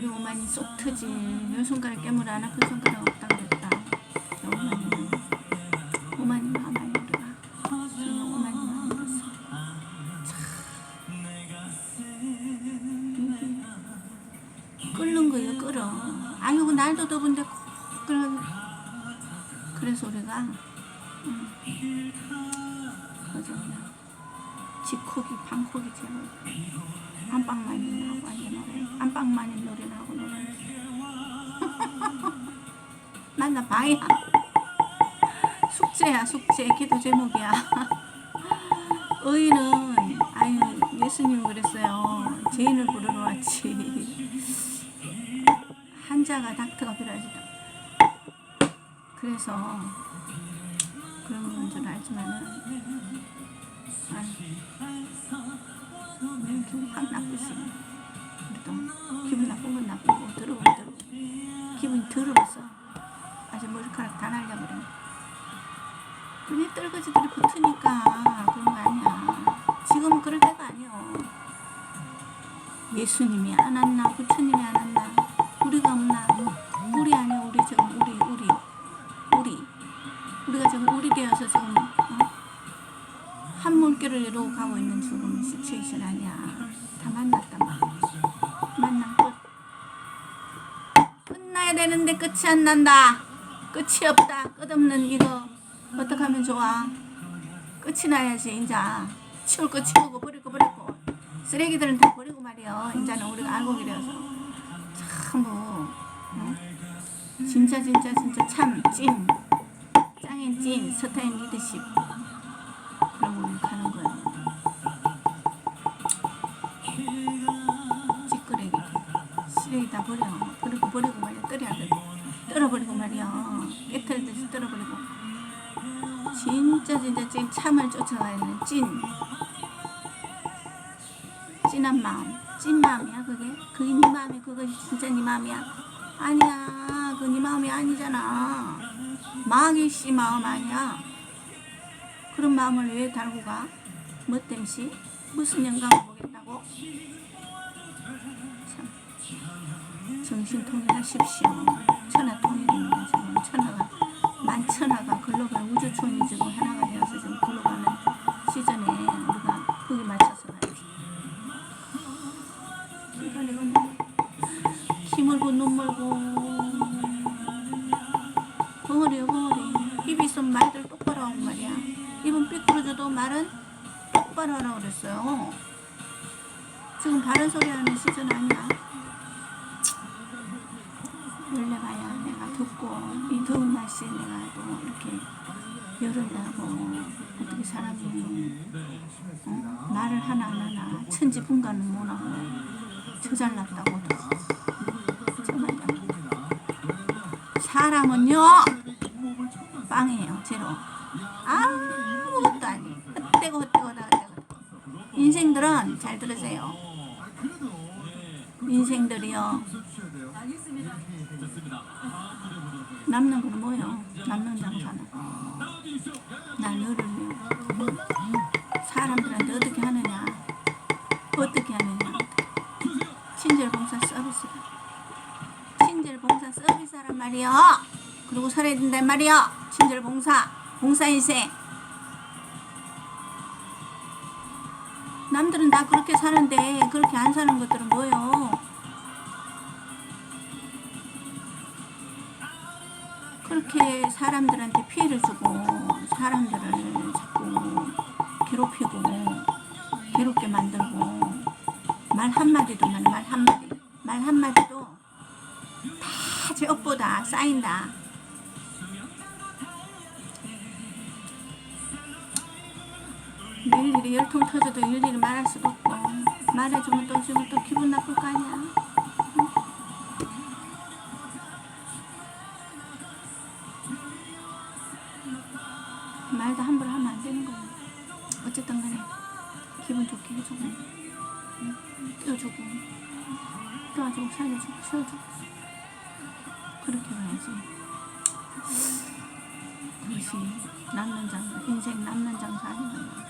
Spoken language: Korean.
우리 오만이 쏙 트지. 요 손가락 깨물어 안 아픈 손가락 없다 그랬다. 오만이는. 오만이 마음 우리가. 그냥 오만이 마음 들었어. 참. 끓는 거예요, 끓어. 아이고, 날도 더운데 꼭 끓어. 그래서 우리가, 음, 그저 그냥, 집코기, 방코기 제로. 안방만이 나고 안방만이 방이야. 숙제야 숙제. 기도 제목이야. 의인은 아유 예수님 그랬어요. 죄인을 부르러 왔지. 한자가 닥터가 필요하지 그래서 그런 건 줄 알지만은 아유 기분 확 나쁘지. 우리도 기분 나쁜 건 나쁘고 건 더러워. 기분이 더러워서 아주 머리카락 다 날려버려. 그게 떨거지들이 붙으니까 그런 거 아니야. 지금은 그럴 때가 아니야. 예수님이 안 왔나 부처님이 안 왔나 우리가 없나 우리 아니야 우리 지금 우리 우리 우리 우리가 지금 우리 되어서 지금 어? 한 물결을 이루고 가고 있는 지금 시츄에이션 아니야. 다 만났단 말이야. 만난 끝. 끝나야 되는데 끝이 안 난다. 끝이 없다. 끝없는 이거 어떻게 하면 좋아? 끝이 나야지 인자. 치울 거 치우고 버릴 거 버리고 쓰레기들은 다 버리고 말이야. 인자는 우리가 알고 그래서 참뭐 어? 진짜 진짜 진짜 참 찐. 짱인 찐 스타인 리더십. 그러고 가는 거야. 찌끄레기 쓰레기 다 버려. 버리고 버리고 말이야. 떨어야 돼. 떨어버리고 말이야. 깨트리듯이 떨어버리고. 진짜 진짜 찐 참을 쫓아가야 되는 찐. 찐한 마음. 찐 마음이야 그게? 그게 네 마음이 그거 진짜 네 마음이야? 아니야. 그 네 마음이 아니잖아. 마귀 씨 마음 아니야. 그런 마음을 왜 달고 가? 뭐 땜시? 무슨 영광을 보겠다고? 참 정신 통일하십시오. 우주촌이 지금 하나가 되어서 지금 글로벌는 시즌에 우리가 거기 맞춰서 가야지. 이건 이건 키 물고 눈 물고 벙어리요 벙어리 입이 있으면 말들 똑바로 하고 말이야. 입은 삐뚤어져도 말은 똑바로 하라고 그랬어요. 지금 바른 소리 하는 시즌 아니야. 원래 봐야 내가 듣고 이 더운 날씨에 내가 또 이렇게 나고 어떻게 사람이 어? 말을 하나 안 하나 천지 분간은 못하고 저 잘났다고 정말 사람은요 빵이에요 제로. 아무것도 아니 헛되고 헛되고 다 헛되고. 인생들은 잘 들으세요. 인생들이요. 남는 건 뭐요? 남는 장사는 나 너를 위해 사람들한테 어떻게 하느냐? 어떻게 하느냐? 친절봉사 서비스다 친절봉사 서비스란 말이요 그리고 살아야 된단 말이요 친절봉사. 봉사인생. 남들은 다 그렇게 사는데 그렇게 안 사는 것들은 뭐요 그렇게 사람들한테 피해를 주고 사람들을 자꾸 괴롭히고 괴롭게 만들고 말 한마디도 말, 말 한마디 말 한마디도 다 제업보다 쌓인다. 일일이 열통 터져도 일일이 말할 수도 없고 말해주면 또 주면 또 기분 나쁠 거 아니야 말도 함부로 하면 안 되는 거야 어쨌든 간에 기분 좋게 해주고 응? 띄워주고 도와주고 살려주고 세워주고. 그렇게 가야지. 그것이 남는 장사 인생 남는 장사 아닌가